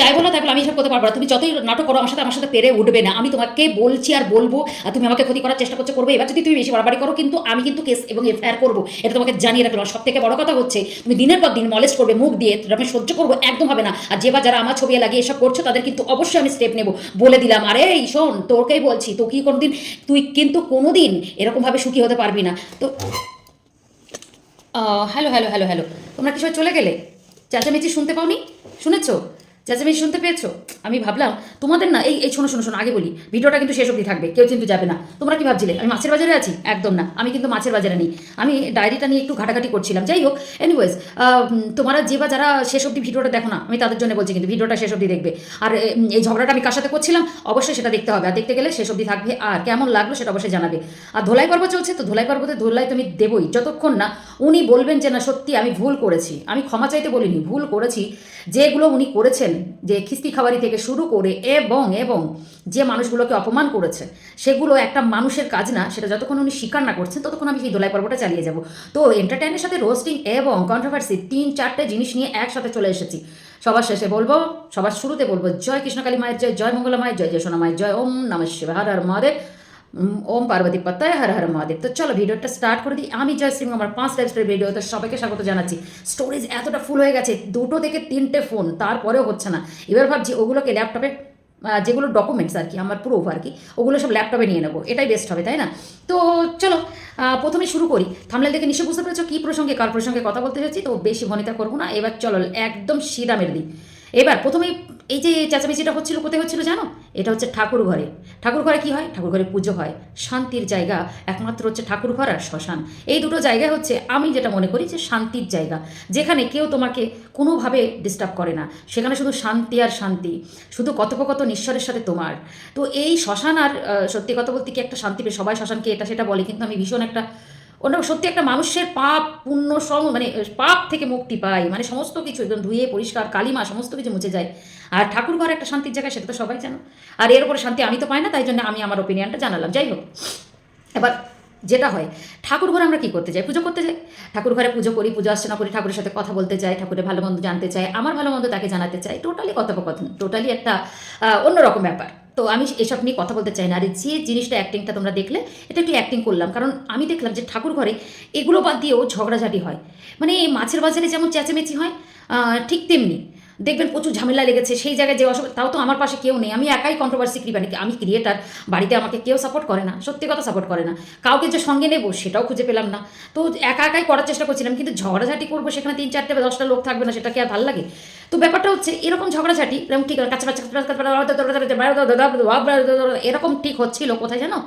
যাই বলো তাই বলো আমি এসব করতে পারব না। তুমি যতই নাটক করো, আমার সাথে আমার সাথে পেরে উঠবে না। আমি তোমাকে বলছি আর বলব, আর তুমি আমাকে ক্ষতি করার চেষ্টা করছ, করবে। এবার যদি তুমি বেশি বাড়াবাড়ি করো, কিন্তু আমি কিন্তু কেস এবং এফআইআর করব। এটা তোমাকে জানিয়ে রাখলাম। সব থেকে বড় কথা হচ্ছে, তুমি দিনের পর দিন মলেজ করবে, মুখ দিয়ে আমি সহ্য করব, একদম হবে না। আর যে বা যারা আমার ছবি লাগিয়ে এসব করছ, তাদের কিন্তু অবশ্যই আমি স্টেপ নেব। বলে দিলাম, আরে, এই শোন, তোকেই বলছি, তো কি কোনোদিন, তুই কিন্তু কোনোদিন এরকমভাবে সুখী হতে পারবি না। তো হ্যালো হ্যালো হ্যালো হ্যালো তোমরা কি সব চলে গেলে? চেঁচামেচি শুনতে পাওনি? শুনেছো? চেঁচামেচি শুনতে পেয়েছ? আমি ভাবলাম, তোমাদের না, এই এই শোনো শোনো শোনো, আগে বলি, ভিডিওটা কিন্তু শেষ অবধি থাকবে, কেউ কিন্তু যাবে না। তোমরা কি ভাবছিলে, আমি মাছের বাজারে আছি? একদম না, আমি কিন্তু মাছের বাজারে নেই। আমি ডায়েরিটা নিয়ে একটু ঘাটাঘাটি করছিলাম। যাই হোক এনিওয়েজ তোমরা যে বা যারা শেষ অবধি ভিডিওটা দেখো না, আমি তাদের জন্য বলছি কিন্তু ভিডিওটা শেষ অবধি দেখবে। আর এই ঝগড়াটা আমি কার সাথে করছিলাম? অবশ্যই সেটা দেখতে হবে। আর দেখতে গেলে শেষ অবধি থাকবে। আর কেমন লাগল সেটা অবশ্যই জানাবে। আর ধোলাই পর্ব চলছে, তো ধোলাই পর্বতে ধোলাই তুমি দেবই, যতক্ষণ না উনি বলবেন যে, না, সত্যি, আমি ভুল করেছি। আমি ক্ষমা চাইতে বলিনি, ভুল করেছি। যেগুলো উনি করেছেন, যে খিস্তি খাবারি থেকে শুরু করে এবং এবং যে মানুষগুলোকে অপমান করেছে, সেগুলো একটা মানুষের কাজ না, সেটা যতক্ষণ উনি স্বীকার না করছেন, ততক্ষণ আমি সেই দোলাই পর্বটা চালিয়ে যাব। তো এন্টারটেনের সাথে রোস্টিং এবং কন্ট্রোভার্সি তিন, চারটে জিনিস নিয়ে একসাথে চলে এসেছি। সবার শেষে বলব, সবার শুরুতে বলব, জয় কৃষ্ণকালী মায়ের জয় জয় মঙ্গলা মায়ের জয় জয় সোনা মায়ের জয়, ওম নম শিব মহাদেব। ওম পার্বতী পত্তায়, হর হর মহাদেব। তো চলো, ভিডিওটা স্টার্ট করে দিই। আমি জয় সিং আমার পাঁচ টাইপসের ভিডিও তো সবাইকে স্বাগত জানাচ্ছি। স্টোরেজ এতটা ফুল হয়ে গেছে, দুটো থেকে তিনটে ফোন তারপরেও হচ্ছে না। এবার ভাবছি ওগুলোকে ল্যাপটপে যেগুলো ডকুমেন্টস আর কি, আমার প্রুফ আর কি, ওগুলো সব ল্যাপটপে নিয়ে নেব। এটাই বেস্ট হবে, তাই না? তো চলো প্রথমে শুরু করি। থামলে দেখে নিশ্চয় বুঝতে পেরেছ কী প্রসঙ্গে, কার প্রসঙ্গে কথা বলতে চাইছি, তো বেশি ভনিতা করব না। এবার চলো, একদম সিধা মেরে দিই। এবার প্রথমে এই যে চেঁচামেচিটা হচ্ছিল, কোথায় হচ্ছিল জানো? এটা হচ্ছে ঠাকুর ঘরে। ঠাকুর ঘরে কি হয়? ঠাকুর ঘরে পুজো হয়। শান্তির জায়গা একমাত্র হচ্ছে ঠাকুর ঘর আর শ্মশান। এই দুটো জায়গায় হচ্ছে আমি যেটা মনে করি যে শান্তির জায়গা। যেখানে কেউ তোমাকে কোনোভাবে ডিস্টার্ব করে না। সেখানে শুধু শান্তি আর শান্তি। শুধু কথোপকথন ঈশ্বরের সাথে তোমার। তো এই শ্মশান আর সত্যি কথা বলতে কি একটা শান্তি সবাই শ্মশানকে এটা সেটা বলে, কিন্তু আমি ভীষণ একটা ওটা সত্যি একটা মানুষের পাপ, পুণ্য সম মানে পাপ থেকে মুক্তি পায় মানে সমস্ত কিছু একদম ধুয়ে, পরিষ্কার, কালিমা, সমস্ত কিছু মুছে যায়। আর ঠাকুর ঘর একটা শান্তির জায়গা সেটা তো সবাই জানো। আর এর উপরে শান্তি আমি তো পাই না, তাই জন্য আমি আমার ওপিনিয়নটা জানালাম। যাই হোক, এবার যেটা হয়, ঠাকুর ঘরে আমরা কি করতে যাই? পুজো করতে যাই? ঠাকুর ঘরে পুজো করি, পুজো অর্চনা করি, ঠাকুরের সাথে কথা বলতে চাই ঠাকুরের ভালো মন্দ জানতে চাই, আমার ভালো মন্দ তাকে জানাতে চাই। টোটালি কথোপকথন টোটালি একটা অন্যরকম ব্যাপার। তো আমি এসব নিয়ে কথা বলতে চাই না। আর যে জিনিসটা অ্যাক্টিংটা তোমরা দেখলে, এটা একটু অ্যাক্টিং করলাম। কারণ আমি দেখলাম যে ঠাকুর ঘরে এগুলো বাদ দিয়েও ঝগড়াঝাটি হয়। মানে মাছের বাজারে যেমন চেঁচামেচি হয় ঠিক তেমনি। দেখবেন প্রচুর ঝামেলা লেগেছে সেই জায়গায় যে অসুবিধা তাও তো আমার পাশে কেউ নেই আমি একাই কন্ট্রোভার্সি ক্রিয়েটার আমি ক্রিয়েটার বাড়িতে আমাকে কেউ সাপোর্ট করে না সত্যি কথা সাপোর্ট করে না কাউকে যে সঙ্গে নেব সেটাও খুঁজে পেলাম না তো একা একাই করার চেষ্টা করছিলাম কিন্তু ঝগড়াঝাটি করব সেখানে তিন চারটে বা দশটা লোক থাকবে না সেটা কি আর ভালো লাগে তো ব্যাপারটা হচ্ছে এরকম ঝগড়াঝাটি এরকম ঠিক এরকম ঠিক হচ্ছিল কোথায় জানো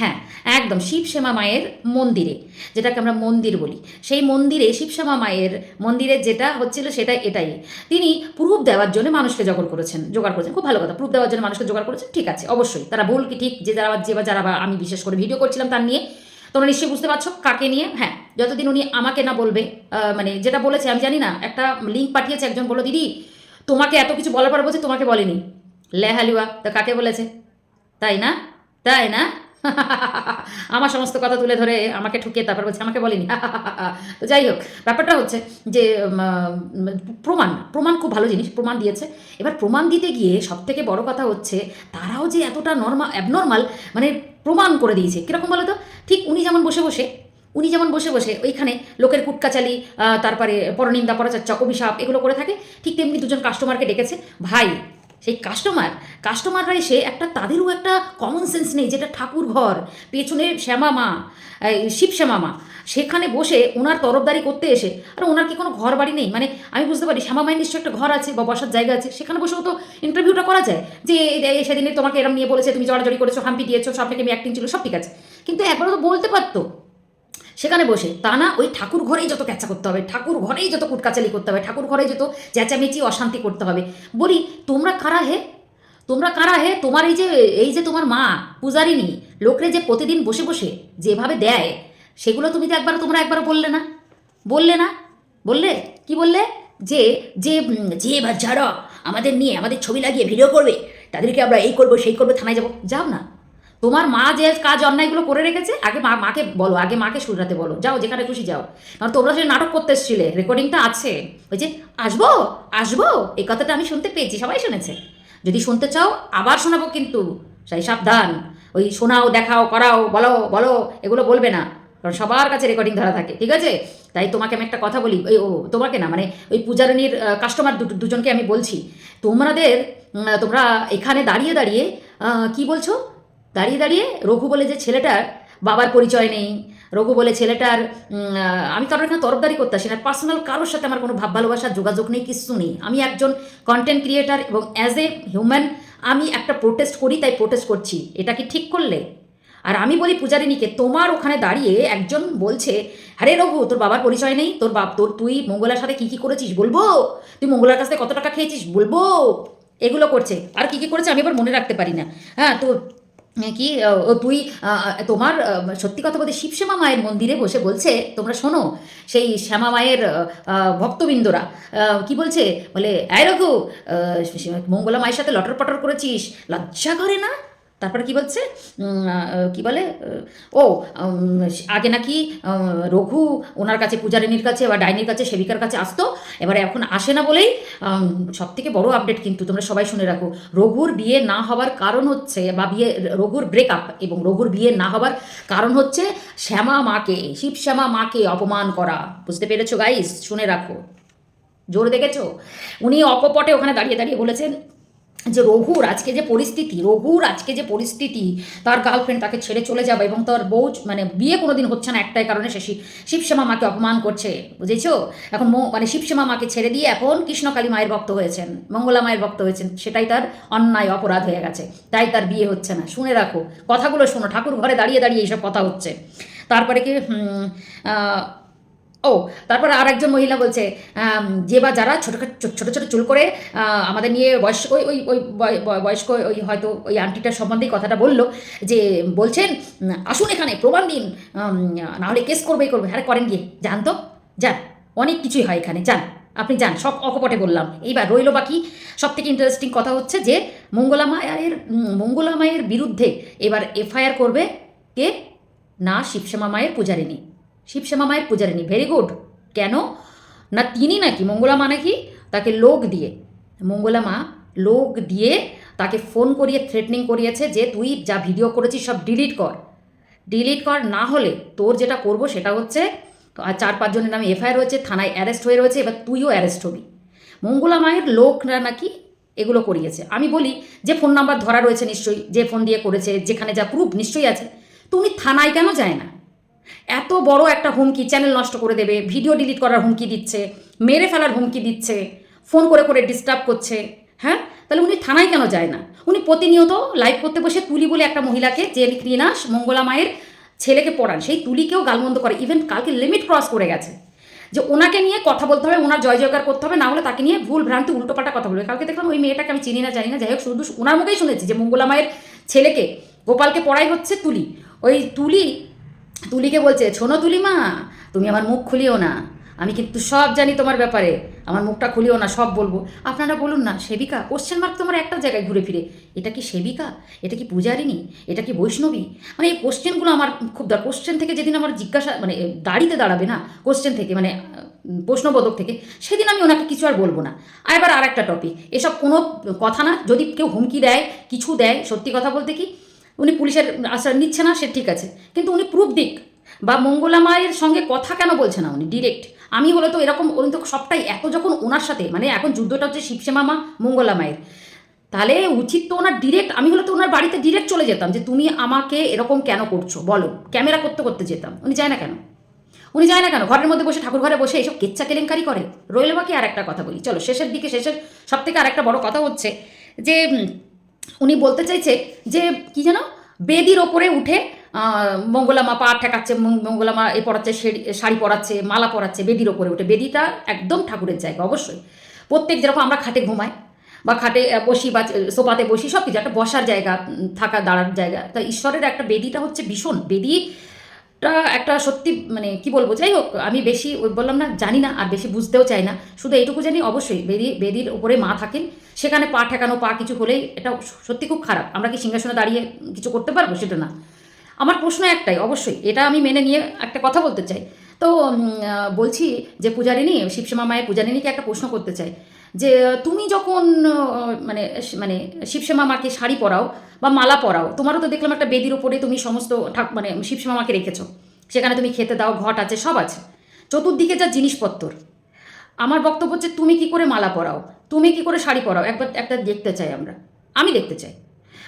হ্যাঁ একদম শিবশ্যামা মায়ের মন্দিরে, যেটাকে আমরা মন্দির বলি। সেই মন্দিরে শিবশ্যামা মায়ের মন্দিরে যেটা হচ্ছিল সেটা এটাই। তিনি প্রুফ দেওয়ার জন্য মানুষকে জোগাড় করেছেন জোগাড় করেছেন। খুব ভালো কথা, প্রুফ দেওয়ার জন্য মানুষকে জোগাড় করেছেন, ঠিক আছে, অবশ্যই। তারা ভুল কি ঠিক, যে যারা যে বা যারা বা আমি বিশেষ করে ভিডিও করছিলাম তার নিয়ে, তোমরা নিশ্চয়ই বুঝতে পারছ কাকে নিয়ে। হ্যাঁ যতদিন উনি আমাকে না বলবে মানে যেটা বলেছে, আমি জানি না, একটা লিঙ্ক পাঠিয়েছে একজন বলো দিদি, তোমাকে এত কিছু বলার পর বলছে তোমাকে বলেনি। লে হালুয়া তা কাকে বলেছে? তাই না? তাই না? আমার সমস্ত কথা তুলে ধরে আমাকে ঠুকিয়ে তারপর বলছে, আমাকে বলেনি। তো যাই হোক, ব্যাপারটা হচ্ছে যে প্রমাণ প্রমাণ খুব ভালো জিনিস, প্রমাণ দিয়েছে। এবার প্রমাণ দিতে গিয়ে সব থেকে বড় কথা হচ্ছে, তারাও যে এতটা নর্মাল অ্যাবনর্মাল মানে প্রমাণ করে দিয়েছে। কীরকম বলো তো? ঠিক উনি যেমন বসে বসে, উনি যেমন বসে বসে ওইখানে লোকের কুটকাচালি তারপরে পরনিন্দা, পরচর্চা, অভিশাপ এগুলো করে থাকে, ঠিক তেমনি দুজন কাস্টমারকে ডেকেছে। ভাই সেই কাস্টমার কাস্টমাররা এসে একটা তাদেরও একটা কমন সেন্স নেই, যেটা ঠাকুর ঘর, পেছনে শ্যামা মা শিব শ্যামা মা, সেখানে বসে ওনার তরফদারি করতে এসে, আর ওনার কি কোনো ঘর বাড়ি নেই? মানে আমি বুঝতে পারি শ্যামা মায়ের নিশ্চয়ই একটা ঘর আছে বা বসার জায়গা আছে, সেখানে বসেও তো ইন্টারভিউটা করা যায়, যে সেদিনে তোমাকে এরম নিয়ে বলেছে, তুমি জড়াজড়ি করেছ, হাম্পি দিয়েছ, সব থেকে অ্যাক্টিং ছিল, সব ঠিক আছে। কিন্তু একবারও তো বলতে পারতো। সেখানে বসে তা না ওই ঠাকুর ঘরেই যত ক্যাচা করতে হবে, ঠাকুর ঘরেই যত কুটকাচালি করতে হবে, ঠাকুর ঘরেই যত চেঁচামেচি, অশান্তি করতে হবে। বলি, তোমরা কারা হে? তোমরা কারা হে? তোমার এই যে এই যে তোমার মা পূজারিনী লোকরে যে প্রতিদিন বসে বসে যেভাবে দেয়, সেগুলো তুমি তো একবার তোমরা একবার বললে না। বললে না? বললে? কি বললে? যে যে যে বা যারা আমাদের নিয়ে আমাদের ছবি লাগিয়ে ভিডিও করবে, তাদেরকে আমরা এই করব, সেই করব, থানায় যাব। যাও না। তোমার মা যে কাজ অন্যায়গুলো করে রেখেছে, আগে মা মাকে বলো, আগে মাকে শুধরাতে বলো। যাও, যেখানে খুশি যাও। কারণ তোমরা সেই নাটক করতে এসেছিলে রেকর্ডিংটা আছে। ওই যে, আসব আসব? এই কথাটা আমি শুনতে পেয়েছি, সবাই শুনেছে। যদি শুনতে চাও, আবার শোনাবো কিন্তু। সেই সাবধান। ওই শোনাও, দেখাও, করাও, বলো বলো, এগুলো বলবে না। কারণ সবার কাছে রেকর্ডিং ধরা থাকে, ঠিক আছে? তাই তোমাকে আমি একটা কথা বলি, ওই, ও, তোমাকে না মানে ওই পূজারিনীর কাস্টমার দুজনকে আমি বলছি, তোমাদের তোমরা এখানে দাঁড়িয়ে দাঁড়িয়ে কি বলছো? দাঁড়িয়ে দাঁড়িয়ে রঘু বলে যে ছেলেটার বাবার পরিচয় নেই। রঘু বলে ছেলেটার আমি কারোর এখানে তরফদারি করতে আসি না। পার্সোনাল কারোর সাথে আমার কোনো ভাব ভালোবাসার যোগাযোগ নেই, কিছু নেই। আমি একজন কন্টেন্ট ক্রিয়েটার এবং অ্যাজ এ হিউম্যান আমি একটা প্রোটেস্ট করি, তাই প্রোটেস্ট করছি। এটা কি ঠিক করলে? আর আমি বলি পূজারিনীকে তোমার ওখানে দাঁড়িয়ে একজন বলছে, আরে রঘু, তোর বাবার পরিচয় নেই, তোর বাপ, তোর, তুই মঙ্গলার সাথে কী কী করেছিস বলব? তুই মঙ্গলার কাছ থেকে কত টাকা খেয়েছিস বলব? এগুলো করছে। আর কি কি করেছে আমি এবার মনে রাখতে পারি না। হ্যাঁ তো কি? ও তুই তোমার সত্যি কথা বলতে শিব শ্যামা মায়ের মন্দিরে বসে বলছে, তোমরা শোনো, সেই শ্যামা মায়ের ভক্তবৃন্দরা কি বলছে? বলে আয় রঘু মঙ্গলা মায়ের সাথে লটর পটর করেছিস, লজ্জা করে না? তারপরে কি বলছে? কি বলে? ও আগে নাকি রঘু ওনার কাছে পূজারিনীর কাছে বা ডাইনির কাছে, সেবিকার কাছে আসতো। এবারে এখন আসে না বলেই সব থেকে বড় আপডেট কিন্তু তোমরা সবাই শুনে রাখো। রঘুর বিয়ে না হওয়ার কারণ হচ্ছে বা বিয়ে, রঘুর ব্রেকআপ এবং রঘুর বিয়ে না হওয়ার কারণ হচ্ছে শ্যামা মাকে, শিব শ্যামা মাকে অপমান করা। বুঝতে পেরেছ গাইস শুনে রাখো। জোর দেখেছ? উনি অকপটে ওখানে দাঁড়িয়ে দাঁড়িয়ে বলেছেন যে রঘুর আজকে যে পরিস্থিতি, রঘুর আজকে যে পরিস্থিতি, তার গার্লফ্রেন্ড তাকে ছেড়ে চলে যাবে এবং তার বউ মানে বিয়ে কোনোদিন হচ্ছে না একটাই কারণে সে শিব- শিবশ্যামা মাকে অপমান করছে, বুঝেছ? এখন মানে শিবশ্যামা মাকে ছেড়ে দিয়ে এখন কৃষ্ণকালী মায়ের ভক্ত হয়েছেন, মঙ্গলা মায়ের ভক্ত হয়েছেন, সেটাই তার অন্যায় অপরাধ হয়ে গেছে, তাই তার বিয়ে হচ্ছে না। শুনে রাখো, কথাগুলো শোনো, ঠাকুর ঘরে দাঁড়িয়ে দাঁড়িয়ে এইসব কথা হচ্ছে। তারপরে কি ও, তারপর আর একজন মহিলা বলছে যে বা যারা ছোটো ছোটো ছোটো চুল করে আমাদের নিয়ে বয়স্ক, ওই ওই ওই বয়- বয়- বয়স্ক ওই হয়তো ওই আন্টিটার সম্বন্ধেই কথাটা বলল, যে বলছেন, আসুন এখানে, প্রমাণ দিন নাহলে কেস করবে করবে আরে করেন গিয়ে, যান তো, যান, অনেক কিছুই হয় এখানে, যান, আপনি যান, সব অকপটে বললাম। এইবার রইল বাকি সব থেকে ইন্টারেস্টিং কথা হচ্ছে যে, মঙ্গলা মায়ের মঙ্গলা মায়ের বিরুদ্ধে এবার এফআইআর করবে কে? না, শিবশ্যামা মায়ের পূজারিনী শিবশ্যামা মায়ের পূজারিনী ভেরি গুড কেন? না তিনি নাকি, মঙ্গলা মা নাকি, তাকে লোক দিয়ে, মঙ্গলা মা লোক দিয়ে তাকে ফোন করিয়ে থ্রেটনিং করিয়েছে যে তুই যা ভিডিও করেছিস সব ডিলিট কর। ডিলিট কর না হলে তোর যেটা করব সেটা হচ্ছে, আর চার পাঁচজনের নামে এফআইআর হয়েছে থানায় অ্যারেস্ট হয়ে রয়েছে, এবার তুইও অ্যারেস্ট হবি। মঙ্গলা মায়ের লোকরা নাকি এগুলো করিয়েছে। আমি বলি, যে ফোন নাম্বার ধরা রয়েছে নিশ্চয়ই, যে ফোন দিয়ে করেছে, যেখানে যা প্রুফ নিশ্চয়ই আছে, তো উনি থানায় কেন যায় না? এত বড় একটা হুমকি চ্যানেল নষ্ট করে দেবে ভিডিও ডিলিট করার হুমকি দিচ্ছে, মেরে ফেলার হুমকি দিচ্ছে ফোন করে করে ডিস্টার্ব করছে হ্যাঁ? তাহলে উনি থানায় কেন যায় না? উনি প্রতিনিয়ত লাইভ করতে বসে তুলি বলে একটা মহিলাকে, যে কিনা মঙ্গলা মায়ের ছেলেকে পড়ান, সেই তুলিকেও গালমন্দ করে ইভেন কালকে লিমিট ক্রস করে গেছে। যে ওনাকে নিয়ে কথা বলতে হবে, ওনার জয় জয়কার করতে হবে, না হলে তাকে নিয়ে ভুল ভ্রান্তি উল্টোপাল্টা কথা বলবে। কালকে দেখলাম ওই মেয়েটাকে আমি চিনি না, জানি না, যাই হোক শুধু ওনার মুখেই শুনেছি যে মঙ্গলা মায়ের ছেলেকে, গোপালকে পড়াই হচ্ছে তুলি। ওই তুলি তুলিকে বলছে, শোনো তুলি মা তুমি আমার মুখ খুলিও না। আমি কিন্তু সব জানি তোমার ব্যাপারে। আমার মুখটা খুলিও না, সব বলব। আপনারা বলুন না, সেবিকা কোশ্চেন মার্ক তোমার একটা জায়গায় ঘুরে ফিরে। এটা কি সেবিকা? এটা কি পূজারিনী এটা কি বৈষ্ণবী? মানে এই কোশ্চেনগুলো আমার খুব দরকার। কোশ্চেন থেকে যেদিন আমার জিজ্ঞাসা মানে দাড়িতে দাঁড়াবে না কোশ্চেন থেকে মানে প্রশ্নবোধক থেকে, সেদিন আমি ওনাকে কিছু আর বলব না। আর এবার আর একটা টপিক এসব কোনো কথা না, যদি কেউ হুমকি দেয়, কিছু দেয়, সত্যি কথা বলতে কি উনি পুলিশের আশ্রয় নিচ্ছে না, সে ঠিক আছে। কিন্তু উনি প্রুফ দিক। বা মঙ্গলা মায়ের সঙ্গে কথা কেন বলছে না উনি? ডিরেক্ট আমি হলে তো এরকম, উনি তো সবটাই এত যখন ওনার সাথে মানে এখন যুদ্ধটা হচ্ছে শিবশ্যামা মা মঙ্গলা মায়ের। তাহলে উচিত তো ওনার ডিরেক্ট আমি হলে তো ওনার বাড়িতে ডিরেক্ট চলে যেতাম যে তুমি আমাকে এরকম কেন করছ? বলো। ক্যামেরা করতে করতে যেতাম। উনি যায় না কেন? উনি যায় না কেন? ঘরের মধ্যে বসে, ঠাকুর ঘরে বসে এইসব কেচ্চা কেলেঙ্কারি করে? রইল বাকি আর একটা কথা বলি? চলো, শেষের দিকে, শেষের সব থেকে আর একটা বড় কথা হচ্ছে যে উনি বলতে চাইছে যে, কি যেন, বেদির ওপরে উঠে মঙ্গলামা পা ঠেকাচ্ছে মঙ্গলামা এ পড়াচ্ছে শেড়ি- শাড়ি পরাচ্ছে, মালা পরাচ্ছে, বেদির ওপরে উঠে। বেদিটা একদম ঠাকুরের জায়গা, অবশ্যই। প্রত্যেক যেরকম আমরা খাটে ঘুমাই বা খাটে বসি বা সোফাতে বসি সব কিছু একটা বসার জায়গা থাকা, দাঁড়ার জায়গা। তা ঈশ্বরের একটা বেদিটা হচ্ছে ভীষণ। বেদি টা একটা সত্যি মানে কি বলব, যাই হোক, আমি বেশি বললাম না, জানি না, আর বেশি বুঝতেও চাই না। শুধু এইটুকু জানি, অবশ্যই বেদি, বেদির উপরে মা থাকেন। সেখানে পা ঠেকানো, পা কিছু হলেই এটা সত্যি খুব খারাপ। আমরা কি সিংহাসনে দাঁড়িয়ে কিছু করতে পারব? সেটা না। আমার প্রশ্ন একটাই, অবশ্যই। এটা আমি মেনে নিয়ে একটা কথা বলতে চাই। তো বলছি যে পূজারিনী শিবশ্যামা মায়ের পূজারিনীকে একটা প্রশ্ন করতে চাই। যে, তুমি যখন মানে মানে শিবশ্যামা মাকে শাড়ি পরাও বা মালা পরাও, তোমারও তো দেখলাম একটা বেদির উপরে তুমি সমস্ত ঠাক মানে শিবশ্যামা মাকে রেখেছো। সেখানে তুমি খেতে দাও, ঘট আছে, সব আছে। চতুর্দিকে যা জিনিসপত্র আমার বক্তব্য হচ্ছে, তুমি কি করে মালা পরাও? তুমি কি করে শাড়ি পরাও? একবার একটা দেখতে চাই আমরা। আমি দেখতে চাই।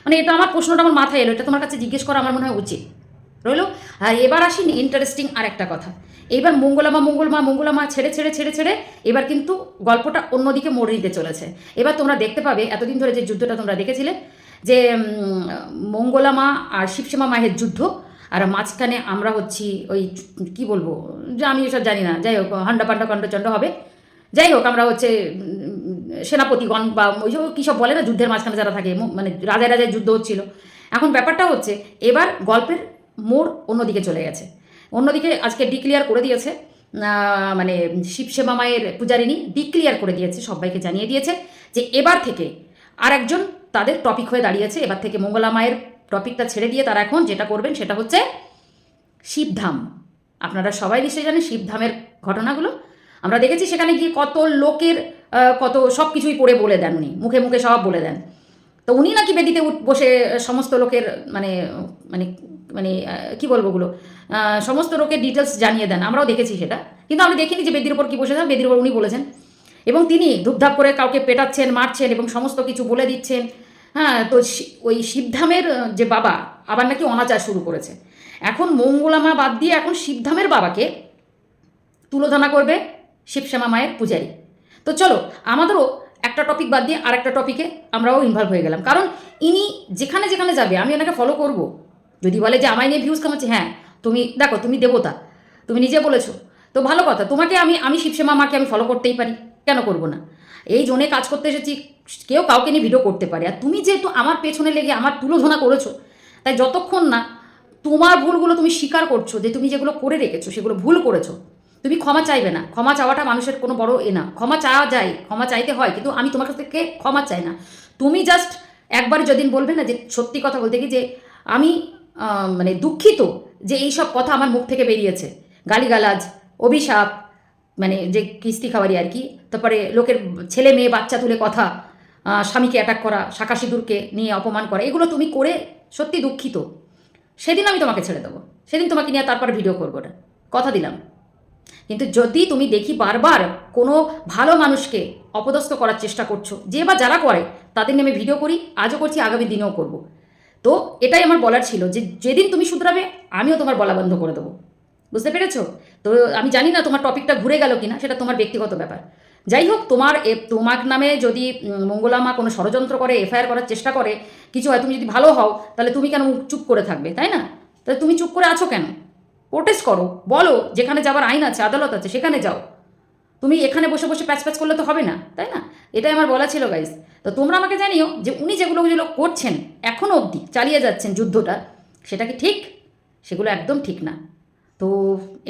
মানে এটা আমার প্রশ্নটা আমার মাথায় এলো, এটা তোমার কাছে জিজ্ঞেস করা আমার মনে হয় উচিত। রইল। এবার আসি ইন্টারেস্টিং আর একটা কথা। এবার মঙ্গলামা মঙ্গলমা মঙ্গলামা ছেড়ে ছেড়ে ছেড়ে ছেড়ে এবার কিন্তু গল্পটা অন্যদিকে মোড় নিতে চলেছে। এবার তোমরা দেখতে পাবে, এতদিন ধরে যে যুদ্ধটা তোমরা দেখেছিলে, যে মঙ্গলামা আর শিবশ্যামা মায়ের যুদ্ধ, আর মাঝখানে আমরা হচ্ছি ওই, কি বলব, যে আমি এসব জানি না। যাই হোক, হান্ডা পান্ডা কণ্ঠচণ্ড হবে। যাই হোক, আমরা হচ্ছে সেনাপতিগণ বা ওই যে কী সব বলে না, যুদ্ধের মাঝখানে যারা থাকে মানে রাজায় রাজায় যুদ্ধ হচ্ছিল। এখন ব্যাপারটা হচ্ছে, এবার গল্পের মোড় অন্যদিকে চলে গেছে। অন্যদিকে আজকে ডিক্লিয়ার করে দিয়েছে মানে শিবসেবা মায়ের পূজারিনী ডিক্লিয়ার করে দিয়েছে, সবাইকে জানিয়ে দিয়েছে যে এবার থেকে আর একজন তাদের টপিক হয়ে দাঁড়িয়েছে। এবার থেকে মঙ্গলা মায়ের টপিকটা ছেড়ে দিয়ে তারা এখন যেটা করবেন সেটা হচ্ছে শিবধাম। আপনারা সবাই নিশ্চয়ই জানেন শিবধামের ঘটনাগুলো। আমরা দেখেছি সেখানে গিয়ে কত লোকের কত সব কিছুই পড়ে বলে দেন উনি, মুখে মুখে সব বলে দেন। তো উনি নাকি বেদিতে বসে সমস্ত লোকের মানে মানে মানে কি বলব ওগুলো? সমস্ত লোকের ডিটেলস জানিয়ে দেন। আমরাও দেখেছি সেটা। কিন্তু আমরা দেখিনি যে বেদির উপর কি বসেছেন, বেদির উপর উনি বলেছেন। এবং তিনি ধূপধাপ করে কাউকে পেটাচ্ছেন, মারছেন এবং সমস্ত কিছু বলে দিচ্ছেন। হ্যাঁ তো ওই শিবধামের যে বাবা, আবার নাকি অনাচার শুরু করেছে। এখন মঙ্গলামা বাদ দিয়ে এখন শিবধামের বাবাকে তুলোধনা করবে শিবশ্যামা মায়ের পূজারি। তো চলো, আমাদেরও একটা টপিক বাদ দিয়ে আরেকটা টপিকে আমরাও ইনভলভ হয়ে গেলাম। কারণ ইনি যেখানে যেখানে যাবে, আমি ওনাকে ফলো করব। যদি বলে যে আমায় নিয়ে ভিউজ কামাচ্ছে হ্যাঁ তুমি, দেখো, তুমি দেবতা, তুমি নিজে বলেছ, তো ভালো কথা, তোমাকে আমি আমি শিবশ্যামা মাকে আমি ফলো করতেই পারি, কেন করব না? এই জোনে কাজ করতে এসেছি, কেউ কাউকে নিয়ে ভিডিও করতে পারে, আর তুমি যেহেতু আমার পেছনে লেগে আমার তুলোধনা করেছ, তাই যতক্ষণ না তোমার ভুলগুলো তুমি স্বীকার করছ, যে তুমি যেগুলো করে রেখেছো, সেগুলো ভুল করেছ, তুমি ক্ষমা চাইবে না, ক্ষমা চাওয়াটা মানুষের কোনো বড় এ না, ক্ষমা চাওয়া যায়, ক্ষমা চাইতে হয়, কিন্তু আমি তোমার কাছ থেকে ক্ষমা চাই না, তুমি জাস্ট একবার যেদিন বলবে না যে সত্যি কথা বলতে কি যে আমি মানে দুঃখিত যে এই সব কথা আমার মুখ থেকে বেরিয়েছে। গালিগালাজ, অভিশাপ মানে যে কিস্তি খাবারই আর কি, তারপরে লোকের ছেলে মেয়ে, বাচ্চা তুলে কথা স্বামীকে অ্যাটাক করা, শাখা সিঁদুরকে নিয়ে অপমান করা, এগুলো তুমি করে সত্যি দুঃখিত। সেদিন আমি তোমাকে ছেড়ে দেবো। সেদিন তোমাকে নিয়ে তারপর ভিডিও করব না। কথা দিলাম। কিন্তু যদি তুমি দেখি বারবার কোনো ভালো মানুষকে অপদস্থ করার চেষ্টা করছ, যে বা যারা করে, তাদের নিয়ে আমি ভিডিও করি, আজও করছি, আগামী দিনেও করব। তো এটাই আমার বলার ছিল যে যেদিন তুমি শুধরাবে, আমিও তোমার বলা বন্ধ করে দেবো। বুঝতে পেরেছ? তো আমি জানি না তোমার টপিকটা ঘুরে গেল কিনা, সেটা তোমার ব্যক্তিগত ব্যাপার। যাই হোক, তোমার তোমার নামে যদি মঙ্গলামা কোনো ষড়যন্ত্র করে, এফআইআর করার চেষ্টা করে, কিছু হয়, তুমি যদি ভালো হও, তাহলে তুমি কেন চুপ করে থাকবে, তাই না? তাহলে তুমি চুপ করে আছো কেন? প্রোটেস্ট করো, বলো, যেখানে যাবার আইন আছে, আদালত আছে, সেখানে যাও। তুমি এখানে বসে বসে প্যাচ প্যাচ করলে তো হবে না, তাই না? এটাই আমার বলা ছিল গাইজ তো তোমরা আমাকে জানিও যে উনি যেগুলো যেগুলো করছেন এখনও অবধি চালিয়ে যাচ্ছেন যুদ্ধটা, সেটা কি ঠিক? সেগুলো একদম ঠিক না। তো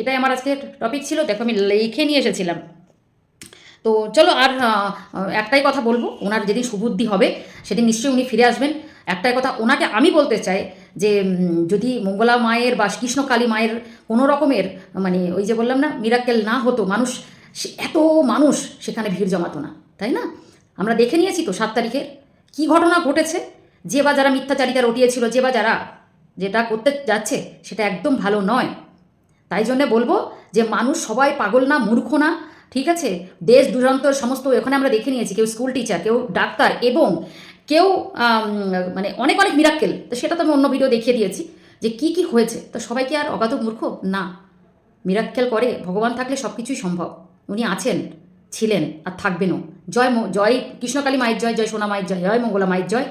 এটাই আমার আজকে টপিক ছিল, দেখো আমি লিখে নিয়ে এসেছিলাম। তো চলো আর একটাই কথা বলব, ওনার যেদিন সুবুদ্ধি হবে, সেদিন নিশ্চয়ই উনি ফিরে আসবেন। একটাই কথা, ওনাকে আমি বলতে চাই যে যদি মঙ্গলা মায়ের বা কৃষ্ণকালী মায়ের কোনো রকমের মানে ওই যে বললাম না মিরাক্কেল না হতো, মানুষ সে- এত মানুষ সেখানে ভিড় জমাতো না, তাই না? আমরা দেখে নিয়েছি তো সাত তারিখের। কী ঘটনা ঘটেছে? যে বা যারা মিথ্যাচারিতা রটিয়েছিল, যে বা যারা যেটা করতে যাচ্ছে, সেটা একদম ভালো নয়। তাই জন্য বলব যে মানুষ সবাই পাগল না, মূর্খ না, ঠিক আছে? দেশ দুরন্তর সমস্ত এখানে আমরা দেখে নিয়েছি, কেউ স্কুল টিচার কেউ ডাক্তার এবং কেউ মানে অনেক অনেক মিরাক্কেল তো সেটা তো আমি অন্য ভিডিও দেখিয়ে দিয়েছি যে কি কি হয়েছে। তো সবাই কি আর অগাধ মূর্খ? না। মিরাক্কেল করে, ভগবান থাকলে সব কিছুই সম্ভব। উনি আছেন, ছিলেন আর থাকবেনও। জয় জয় কৃষ্ণকালী মায়ের জয় জয় সোনা মায়ের জয় জয় মঙ্গলা মায়ের জয়।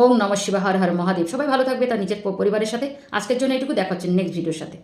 ওম নম শিবা হর হর মহাদেব। সবাই ভালো থাকবে তার নিজের পরিবারের সাথে। আজকের জন্য এটুকু। দেখাচ্ছেন নেক্সট ভিডিওর সাথে।